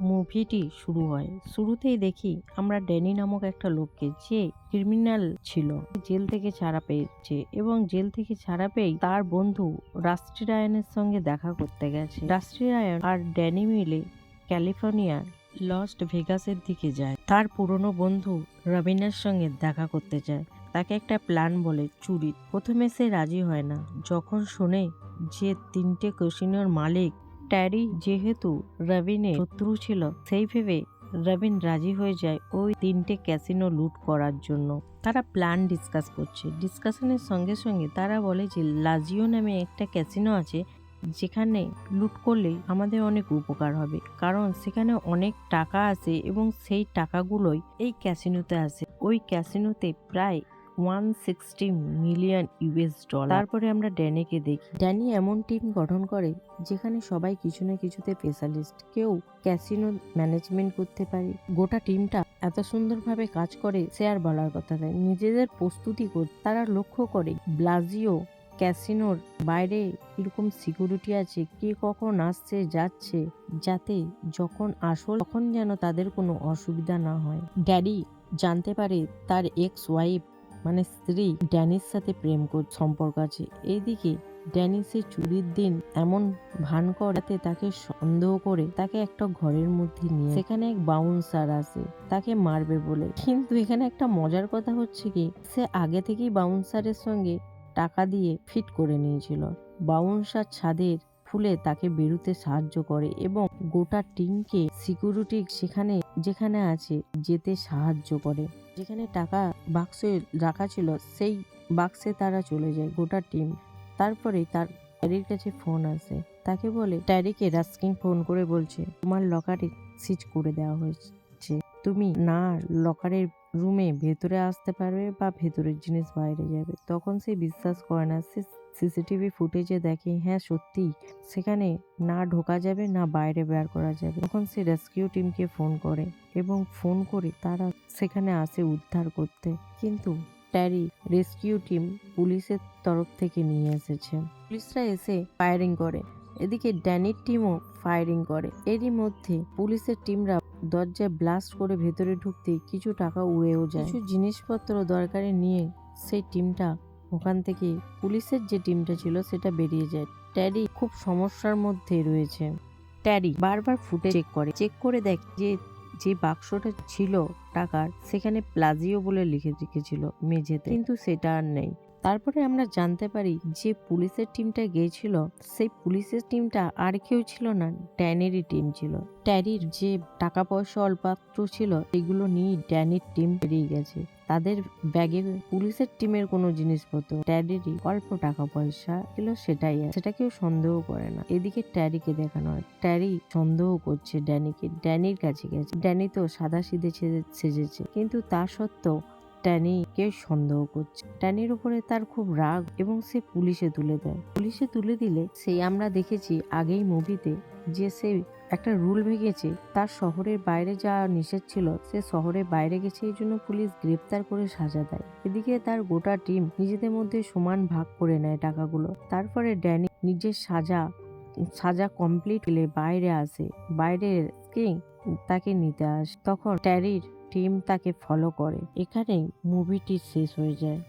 মুভিটি শুরু হয়। শুরুতেই দেখি আমরা ড্যানি নামক একটা লোককে যে ক্রিমিনাল ছিল জেল থেকে ছাড়া পেয়েছে এবং জেল থেকে ছাড়া পেয়ে তার বন্ধু রাষ্ট্রী রায়নের সঙ্গে দেখা করতে গেছে। রাষ্ট্রী রায়ন আর ড্যানি মিলে ক্যালিফোর্নিয়ার লস্ট ভেগাসের দিকে যায়। তার পুরনো বন্ধু রবিনার সঙ্গে দেখা করতে যায়। তাকে একটা প্ল্যান বলে, চুরি। প্রথমে সে রাজি হয় না, যখন শোনে যে তিনটে ক্যাসিনোর মালিক ট্যারি যেহেতু রবিনের শত্রু ছিল, সেই ভেবে রবিন রাজি হয়ে যায় ওই তিনটে ক্যাসিনো লুট করার জন্য। তারা প্ল্যান ডিসকাস করছে। ডিসকাশনের সঙ্গে সঙ্গে তারা বলে যে, লাজিও নামে একটা ক্যাসিনো আছে, যেখানে লুট করলে আমাদের অনেক উপকার হবে। কারণ সেখানে অনেক টাকা আসে এবং সেই টাকাগুলোই এই ক্যাসিনোতে আসে ওই ক্যাসিনোতে প্রায় one sixty million US dollar তারপরে আমরা ড্যানিকে দেখি। ড্যানি এমন টিম গঠন করে যেখানে সবাই কিছু না কিছুতে স্পেশালিস্ট কেউ ক্যাসিনো ম্যানেজমেন্ট করতে পারে। গোটা টিমটা এত সুন্দরভাবে কাজ করে সে আর বলার কথা নয়, নিজেদের প্রস্তুতি করে তারা লক্ষ্য করে, ব্লাজিও ক্যাসিনোর বাইরে এরকম সিকিউরিটি আছে, কে কখন আসছে, যাচ্ছে, যাতে যখন আসল তখন যেন তাদের কোনো অসুবিধা না হয়। ড্যাডি জানতে পারে তার এক্স ওয়াইফ মানে স্ত্রী ড্যানির সাথে প্রেম সম্পর্ক আছে। এইদিকে ড্যানি সে চুরির দিন এমন ভান করাতে তাকে সন্দেহ করে তাকে একটা ঘরের মধ্যে নিয়ে সেখানে এক বাউন্সার আসে, তাকে মারবে বলে। কিন্তু এখানে একটা মজার কথা হচ্ছে কি, সে আগে থেকেই বাউন্সারের সঙ্গে টাকা দিয়ে ফিট করে নিয়েছিল। বাউন্সার ছাদের ফুলে তাকে বেরোতে সাহায্য করে এবং গোটা টিমকে সিকিউরিটি সেখানে, যেখানে আছে, যেতে সাহায্য করে। যেখানে টাকা বাক্সে রাখা ছিল, সেই বাক্সে তারা চলে যায়, গোটা টিম। তারপরে তার ট্যারির কাছে ফোন আসে। তাকে বলে ট্যারিকে রাস্কিং ফোন করে বলছে, তোমার লকারে সিজ করে দেওয়া হয়েছে। তুমি না লকারের রুমে ভেতরে আসতে পারবে বা ভেতরের জিনিস বাইরে যাবে। তখন সে বিশ্বাস করে না। সে সিসিটিভি ফুটেজে দেখে হ্যাঁ সত্যি। সেখানে না ঢোকা যাবে, না বাইরে বের করা যাবে। তখন সে রেস্কিউ টিমকে ফোন করে এবং ফোন করে তারা সেখানে আসে উদ্ধার করতে। কিন্তু ট্যারি রেস্কিউ টিম পুলিশের তরফ থেকে নিয়ে এসেছে। পুলিশরা এসে ফায়ারিং করে। এদিকে ড্যানির টিমও ফায়ারিং করে। এরই মধ্যে পুলিশের টিমরা দরজায় ব্লাস্ট করে ভেতরে ঢুকতে কিছু টাকা উড়েও যায়। কিছু জিনিসপত্র দরকারে নিয়ে সেই টিমটা, ওখান থেকে পুলিশের যে টিমটা ছিল সেটা বেরিয়ে যায়। ট্যারি খুব সমস্যার মধ্যে রয়েছে। ট্যারি বারবার ফুটে চেক করে। চেক করে দেখ যে যে বাক্সটা ছিল টাকার, সেখানে প্লাজিও বলে লিখে রেখেছিল মেঝেতে। কিন্তু সেটা আর নেই। তারপরে আমরা জানতে পারি যে পুলিশের টিমটা গিয়েছিল, সেই পুলিশের টিমটা আর কেউ ছিল না ড্যানেরই টিম ছিল। ট্যারির যে টাকা পয়সা অল্পাত্র ছিল, সেগুলো নিয়ে ড্যানির টিম বেরিয়ে গেছে। তাদের ব্যাগে পুলিশের টিমের কোনো জিনিসপত্র ট্যারিরই অল্প টাকা পয়সা ছিল সেটাই সেটা কেউ সন্দেহ করে না। এদিকে ট্যারিকে দেখানো হয়। ট্যারি সন্দেহ করছে ড্যানিকে, ড্যানির কাছে গেছে। ড্যানি তো সাদা সিধে সেজেছে। কিন্তু তা সত্ত্বেও ট্যানিকে সন্দেহ করছে। ট্যানির উপরে তার খুব রাগ এবং সে পুলিশে তুলে দেয়। পুলিশে তুলে দিলে সেই আমরা দেখেছি আগেই মুভিতে যে সে একটা রুল ভেঙেছে, তার শহরের বাইরে যাওয়া নিষেধ ছিল, সে শহরের বাইরে গেছে, এই জন্য পুলিশ গ্রেপ্তার করে সাজা দেয়। এদিকে তার গোটা টিম নিজেদের মধ্যে সমান ভাগ করে নেয় টাকাগুলো। তারপরে ড্যানি নিজের সাজা সাজা কমপ্লিট হলে বাইরে আসে। বাইরে কিং তাকে নিতে আসে। তখন ট্যারির টিম তাকে ফলো করে। এখানেই মুভিটি শেষ হয়ে যায়।